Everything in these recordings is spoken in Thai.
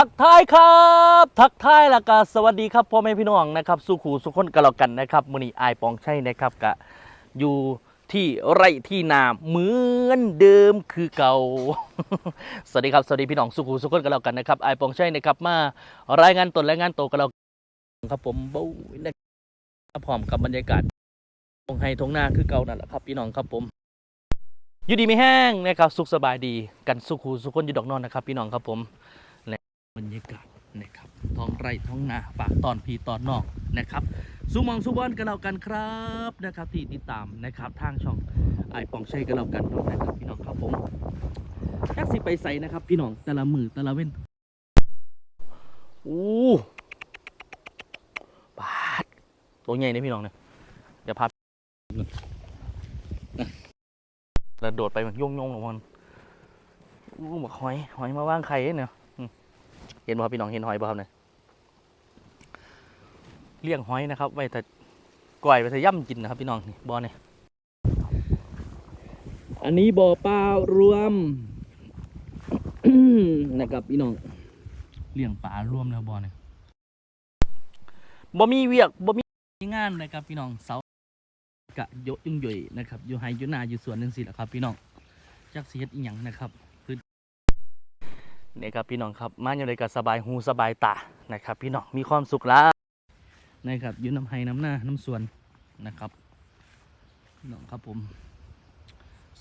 ทักทายครับ ทักทายแล้วก็สวัสดีครับพ่อแม่พี่น้องนะครับสุขูสุขคนกันแล้วกันนะครับมือนี้อายปองใชัยนะครับกะอยู่ที่ไร่ที่นาเหมือนเดิมคือเก่า สวัสดีครับสวัสดีพี่น้องสุขูสุขคนกันแล้วกันนะครับอายปองใชัยนะครับมารายงานตนรายงานโตวกันแล้วครับผมบู๊นะครับพร้อมกับบรรยากาศทงไฮทงหน้าคือเก่านั่นแหละครับพี่น้องครับผมอยู่ดีไม่แห้งนะครับสุขสบายดีกันสุขูสุขคนอยู่ดอกนอนนะครับพี่น้องครับผม บรรยากาศนะครับท้องไร่ท้องนาฝากตอนพีตอนนอกนะครับสุมองสุบอนกันเรากันครับนะครับ ที่ติดตามนะครับทางช่องไอปองชัยกันเรากันนะครับพี่น้องครับผมจักสิไปใส่นะครับ พี่น้องแต่ละมือแต่ละเว้นอู้บาดตัวใหญ่เนี่ยพี่น้องเนี่ยเดี๋ยวพาแล้วโดดไปเหมันโยงโยงๆลงมันอู้บักหอยหอยมาว่างไข่เนี่ย เห็นบ่ครับพี่น้องเห็นหอยบ่ครับเนี่ยเลี้ยงหอยนะครับไว้แต่ก่อยไว้แต่ย่ำกินนะครับพี่น้องนี่บ่อเนี่ยอันนี้บ่อปลารวมนะครับพี่น้องเลี้ยงปลารวมแล้วบ่อเนี่ยบ่มีเวียกบ่มีงานนะครับพี่น้องเสาร์กะโยยุ่งย่อยนะครับอยู่ไฮอยู่นาอยู่สวนนึงสิแหละครับ พี่น้องจักสิเฮ็ดอีหยังนะครับ นี่ครับพี่น้องครับมาอยู่ในกับสบายหูสบายตานะครับ พี่น้องมีความสุขแล้วนะครับยืนน้ำไห้น้ำหน้าน้ำสวนนะครับน้องครับผม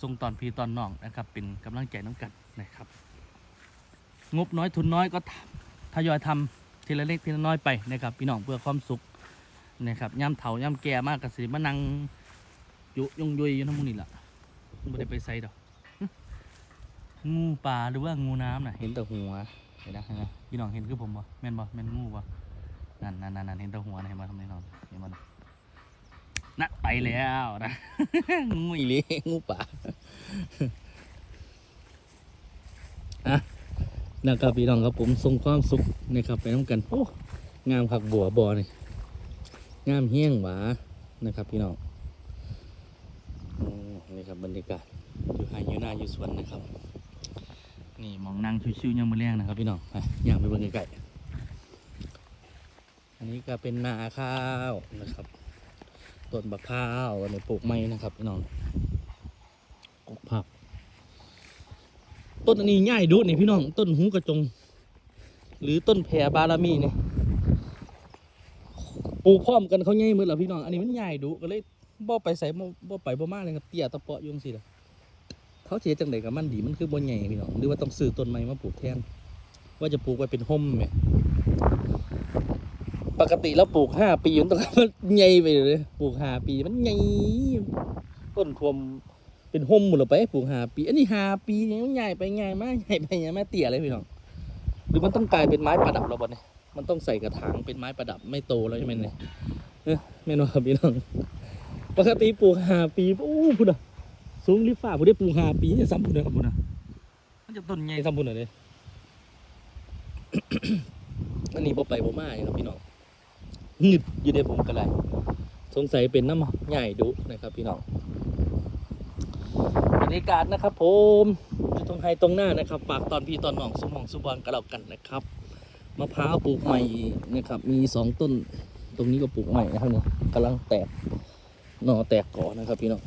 ทรงตอนพีตอนน้องนะครับ เป็นกำลังใจน้ำกันนะครับ งบน้อยทุนน้อยก็ทยอยทำทีละเล็กทีละน้อยไปนะครับ พี่น้องเพื่อความสุขนะครับย่ำเถาย่ำแก่มากกสิมานังยุยงยุยอยู่น้ำมูนี่แหละไม่ได้ไปไซดอก งูป่าหรือว่างูน้ำน่ะ เห็นแต่หัวเห็นนะเห็นนะพี่น้องเห็นคือผมบ่แม่นบ่แม่นงูบ่นั่นนั่นนั่นเห็นแต่หัวนะเห็นบ่ทำไมนอนเห็นบ่นะนั่นไปแล้วนะงูอีหลีงูป่าอะนะครับพี่น้องครับผมส่งความสุขนะครับไปน้ำกันโอ้งามผักบัวบอนี่งามเฮี้ยงหวานะครับพี่น้องโอ้นี่ครับบรรยากาศอยู่ไฮอยู่หน้าอยู่สวนนะครับ นี่มองนั่งชิวๆยังมาเลี้ยงนะครับพี่น้องไปย่างไปเบิ่งไกลๆอันนี้ก็เป็นนาข้าวนะครับต้นบักข้าวอันนี้ปลูกไม้นะครับพี่น้องกกผักต้นอันนี้ง่ายดุนี่พี่น้อง ต้นหูกระจง หรือต้นแพรบารามีเนี่ยปลูกพร้อมกันเขาง่ายมือเหรอพี่น้อง อันนี้มันง่ายดุก็เลยบ่ไปใส่บ่บ่ไปบ่มาเลยครับเตี้ยตะเปาะยุ่งสิล่ะ เขาเสียจังไดกับมันดีมันคือบนใหญ่พี่น้องหรือว่าต้องซื้อต้นไม้มาปลูกแทน ว่าจะปลูกไว้เป็นห่มไหมปกติแล้วปลูกห้าปีมันต้องมันใหญ่ไปเลยปลูกห้าปีมันใหญ่ต้นทวมเป็นห่มหมดเลยไปปลูกห้าปี อันนี้ห้าปียังใหญ่ไปใหญ่มากใหญ่ไปใหญ่มากเตี้ยเลยพี่น้องหรือมันต้องกลายเป็นไม้ประดับแล้วบ่เนี่ยมันต้องใส่กระถางเป็นไม้ประดับไม่โตแล้วใช่ไหมเนี่ยเออแม่นว่าครับพี่น้องปกติปลูกห้าปีโอ้พูดอะ สูงลิฟ้าผู้ได้ปลูกหาปีเนี่ยซ้ำผู้เดียครับผู้นะมันจะต้นใหญ่ซ้ำผู้น่ะเลยอันนี้บ่ไปบ่มาอย่างครับพี่น้องหงึดอยู่ในผมก็ไรสงสัยเป็นน้ำใหญ่ดุนะครับ พี่น้องบรรยากาศนะครับ ผมอยู่ตรงไฮตรงหน้านะครับฝากตอนพี่ตอนน้องสุมองสุบอลกันแล้วกันนะครับมะพร้าวปลูกใหม่นะครับ มีสองต้น ตรงนี้ก็ปลูกใหม่นะครับเนี่ยกำลังแตกหน่อแตกก่อนะครับ พี่น้อง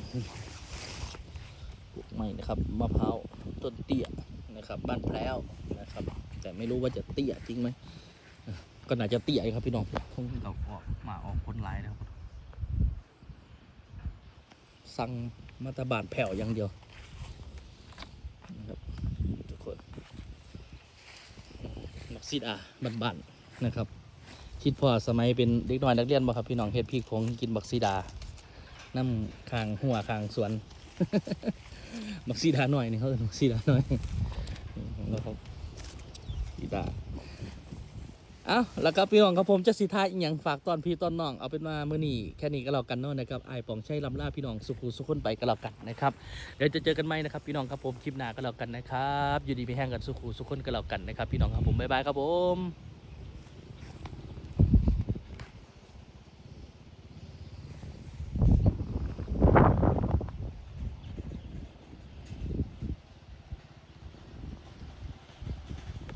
ลูกใหม่นะครับมะพร้าวต้นเตี้ยนะครับ บ้านแพร้วนะครับ แต่ไม่รู้ว่าจะเตี้ยจริงไหมอะก็น่าจะเตี้ยอยู่ครับพี่น้องคงเอาออกมาออกผลหลายนะครับสั่งมาตรบานแผ่วอย่างเดียวนะครับทุกคนมักซีดอะบ้านๆนะครับ คิดพอสมัยเป็นเด็กน้อยนักเรียนบ่ครับพี่น้องเฮ็ดพริกผงกินบักซีดาน้ำคางหัวคางสวน บักซีดาหน่อยนี่เขาเรียกบักซีดาหน่อยแล้วครับซีดาเอ้าแล้วครับพี่น้องครับผมจะสิทายอีกอย่างฝากตอนพี่ตอนน้องเอาเป็นมาเมื่อนี้แค่นี้ก็แล้วกันเนาะนะครับไอ้ปองใช้ลำล่าพี่น้องสุขุสุขคนไปก็แล้วกันนะครับเดี๋ยวจะเจอกันใหม่นะครับพี่น้องครับผมคลิปหน้าก็แล้วกันนะครับอยู่ดีมีแห้งกันสุขุสุขคนก็แล้วกันนะครับพี่น้องครับผมบ๊ายบายครับผม